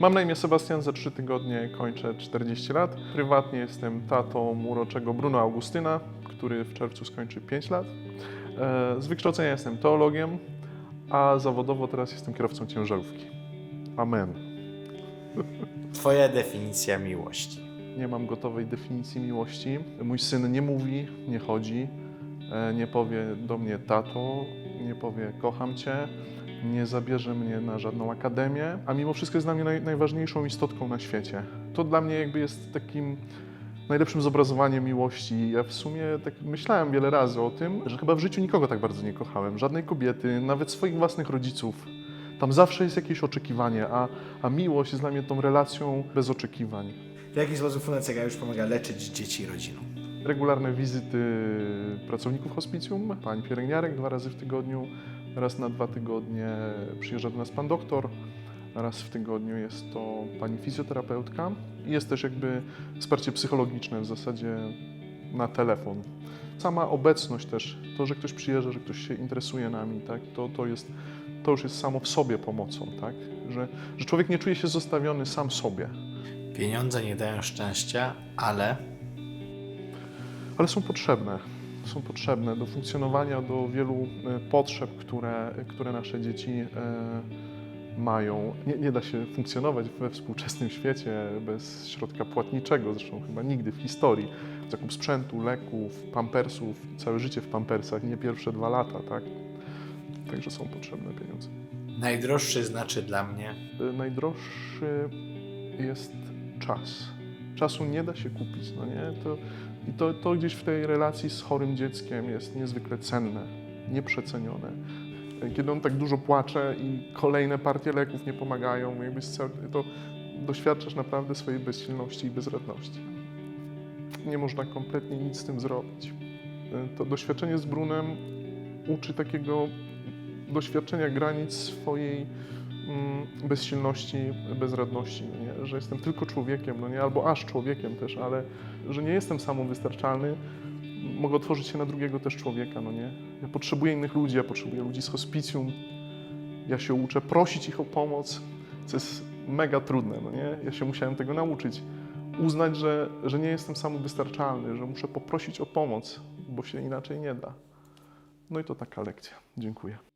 Mam na imię Sebastian, za trzy tygodnie kończę 40 lat. Prywatnie jestem tatą uroczego Bruno Augustyna, który w czerwcu skończy 5 lat. E, Z wykształcenia jestem teologiem, a zawodowo teraz jestem kierowcą ciężarówki. Amen. Twoja definicja miłości. Nie mam gotowej definicji miłości. Mój syn nie mówi, nie chodzi, nie powie do mnie tato, nie powie kocham cię, nie zabierze mnie na żadną akademię, a mimo wszystko jest dla mnie naj, najważniejszą istotką na świecie. To dla mnie jakby jest takim najlepszym zobrazowaniem miłości. Ja w sumie tak myślałem wiele razy o tym, że chyba w życiu nikogo tak bardzo nie kochałem, żadnej kobiety, nawet swoich własnych rodziców. Tam zawsze jest jakieś oczekiwanie, a, a miłość jest dla mnie tą relacją bez oczekiwań. W jaki sposób Fundacja Gajusz pomaga leczyć dzieci i rodziną? Regularne wizyty pracowników hospicjum, pań pielęgniarek dwa razy w tygodniu, raz na dwa tygodnie przyjeżdża do nas pan doktor, raz w tygodniu jest to pani fizjoterapeutka i jest też jakby wsparcie psychologiczne w zasadzie na telefon. Sama obecność też, to, że ktoś przyjeżdża, że ktoś się interesuje nami, tak, to, to, jest, to już jest samo w sobie pomocą, tak, że, że człowiek nie czuje się zostawiony sam sobie. Pieniądze nie dają szczęścia, ale ale są potrzebne. Są potrzebne do funkcjonowania, do wielu e, potrzeb, które, które nasze dzieci e, mają. Nie, nie da się funkcjonować we współczesnym świecie bez środka płatniczego, zresztą chyba nigdy w historii. Zakup sprzętu, leków, pampersów, całe życie w pampersach, nie pierwsze dwa lata, tak? Także są potrzebne pieniądze. najdroższy znaczy dla mnie E, Najdroższy jest czas. Czasu nie da się kupić, no nie? To, I to, to gdzieś w tej relacji z chorym dzieckiem jest niezwykle cenne, nieprzecenione. Kiedy on tak dużo płacze i kolejne partie leków nie pomagają, to doświadczasz naprawdę swojej bezsilności i bezradności. Nie można kompletnie nic z tym zrobić. To doświadczenie z Brunem uczy takiego doświadczenia granic swojej bezsilności, bezradności, no nie? że jestem tylko człowiekiem, no nie? albo aż człowiekiem też, ale że nie jestem samowystarczalny, mogę otworzyć się na drugiego też człowieka, no nie? Ja potrzebuję innych ludzi, ja potrzebuję ludzi z hospicjum, ja się uczę prosić ich o pomoc, co jest mega trudne, no nie? Ja się musiałem tego nauczyć. Uznać, że, że nie jestem samowystarczalny, że muszę poprosić o pomoc, bo się inaczej nie da. No i to taka lekcja. Dziękuję.